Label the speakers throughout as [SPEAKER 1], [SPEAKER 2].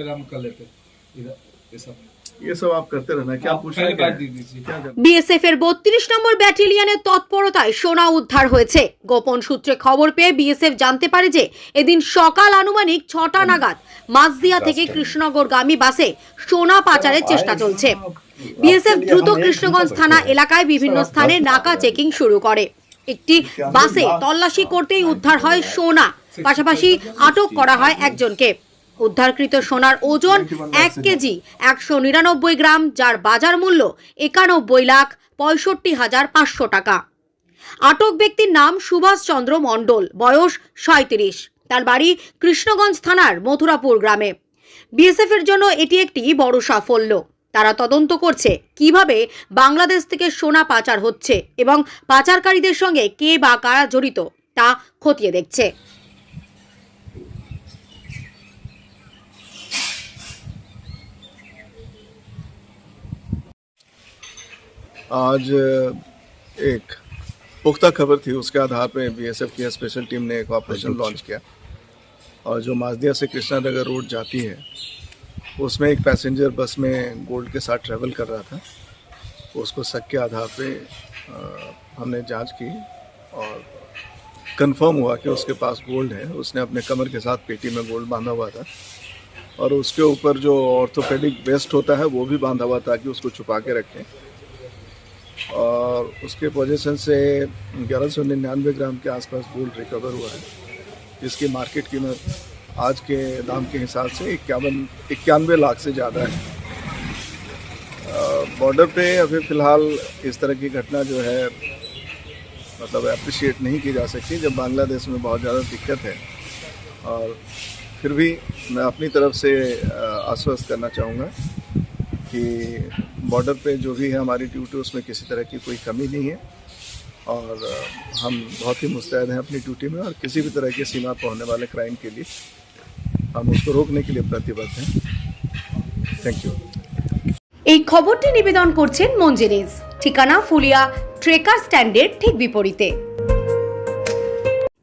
[SPEAKER 1] फिर हम कर लेते इधर ये सब
[SPEAKER 2] ये सब आप करते रहना क्या
[SPEAKER 1] आप
[SPEAKER 2] पूछ
[SPEAKER 1] पहले
[SPEAKER 2] रहे
[SPEAKER 1] बात
[SPEAKER 2] हैं
[SPEAKER 1] दी दीजिए
[SPEAKER 2] क्या कर
[SPEAKER 3] বিএসএফ এর বত্রিশ নম্বর ব্যাটালিয়নের তৎপরতায় সোনা উদ্ধার হয়েছে গোপন সূত্রে খবর পেয়ে বিএসএফ জানতে পারে যে এদিন সকাল আনুমানিক ছটা নাগাদ মাঝদিয়া থেকে কৃষ্ণনগরগামী বাসে সোনা পাচারের চেষ্টা চলছে বিএসএফ দ্রুত কৃষ্ণগঞ্জ থানা এলাকায় বিভিন্ন স্থানে নাকা চেকিং শুরু করে একটি বাসে তল্লাশি করতেই উদ্ধার হয় সোনা পাশাপাশি আটক করা হয় একজনকে উদ্ধারকৃত সোনার ওজন এক কেজি একশো নিরানব্বই গ্রাম যার বাজার মূল্য একানব্বই লাখ পঁয়ষট্টি হাজার পাঁচশো টাকা। আটক ব্যক্তির নাম সুভাষ চন্দ্র মণ্ডল বয়স সাঁত্রিশ তার বাড়ি কৃষ্ণগঞ্জ থানার মথুরাপুর গ্রামে। বিএসএফ এর জন্য এটি একটি বড় সাফল্য। তারা তদন্ত করছে কীভাবে বাংলাদেশ থেকে সোনা পাচার হচ্ছে এবং পাচারকারীদের সঙ্গে কে বা কারা জড়িত তা খতিয়ে দেখছে।
[SPEAKER 2] आज एक पुख्ता खबर थी उसके आधार पे बीएसएफ की स्पेशल टीम ने एक ऑपरेशन लॉन्च किया। और जो माजदिया से कृष्णा नगर रोड जाती है उसमें एक पैसेंजर बस में गोल्ड के साथ ट्रैवल कर रहा था। उसको शक के आधार पे हमने जाँच की और कंफर्म हुआ कि उसके पास गोल्ड है। उसने अपने कमर के साथ पेटी में गोल्ड बांधा हुआ था और उसके ऊपर जो ऑर्थोपेडिक वेस्ट होता है वो भी बांधा हुआ था कि उसको छुपा के रखें। और उसके पोजीशन से ग्यारह सौ निन्यानवे ग्राम के आसपास गोल्ड रिकवर हुआ है। जिसकी मार्केट कीमत आज के दाम के हिसाब से इक्यावन, इक्यानवे लाख से ज़्यादा है। बॉर्डर पे अभी फ़िलहाल इस तरह की घटना जो है मतलब अप्रिशिएट नहीं की जा सकती, जब बांग्लादेश में बहुत ज़्यादा दिक्कत है। और फिर भी मैं अपनी तरफ़ से आश्वस्त करना चाहूँगा कि बॉर्डर पे जो भी है हमारी ड्यूटी उसमें किसी तरह की कोई कमी नहीं है और अ, हम बहुत ही मुस्तैद हैं अपनी ड्यूटी में और किसी भी तरह की सीमा पर होने वाले क्राइम के लिए हम उसको रोकने के लिए प्रतिबद्ध हैं थैंक यू
[SPEAKER 3] এই খবরটি নিবেদন করছেন মঞ্জেরিজ ঠিকানা ফুলিয়া ট্রেকার স্ট্যান্ডের ঠিক বিপরীতে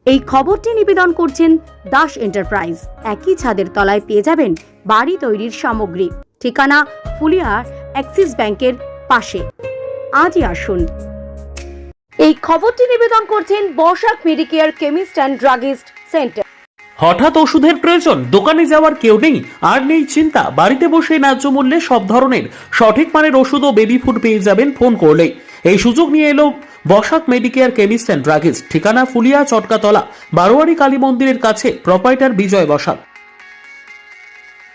[SPEAKER 3] এই খবরটি নিবেদন করছেন দাস এন্টারপ্রাইজ একই ছাদের তলায় পেয়ে যাবেন বাড়ি তৈরির সামগ্রী ঠিকানা ফুলিয়ার অ্যাক্সিস ব্যাংকের পাশে। আজই আসুন। এই খবরটি নিবেদন করছেন Basak Medicare chemist and druggist centre.
[SPEAKER 4] হঠাৎ ওষুধের প্রয়োজন দোকানে যাওয়ার কেউ নেই আর নেই চিন্তা বাড়িতে বসে ন্যায্য মূল্যে সব ধরনের সঠিক মানের ওষুধ ও বেবি ফুড পেয়ে যাবেন ফোন করলেই। এই সুযোগ নিয়ে এলো Basak Medicare chemist and druggist ঠিকানা ফুলিয়া চটকাতলা বারোয়ারি কালী মন্দিরের কাছে প্রপাইটার বিজয় বসাক।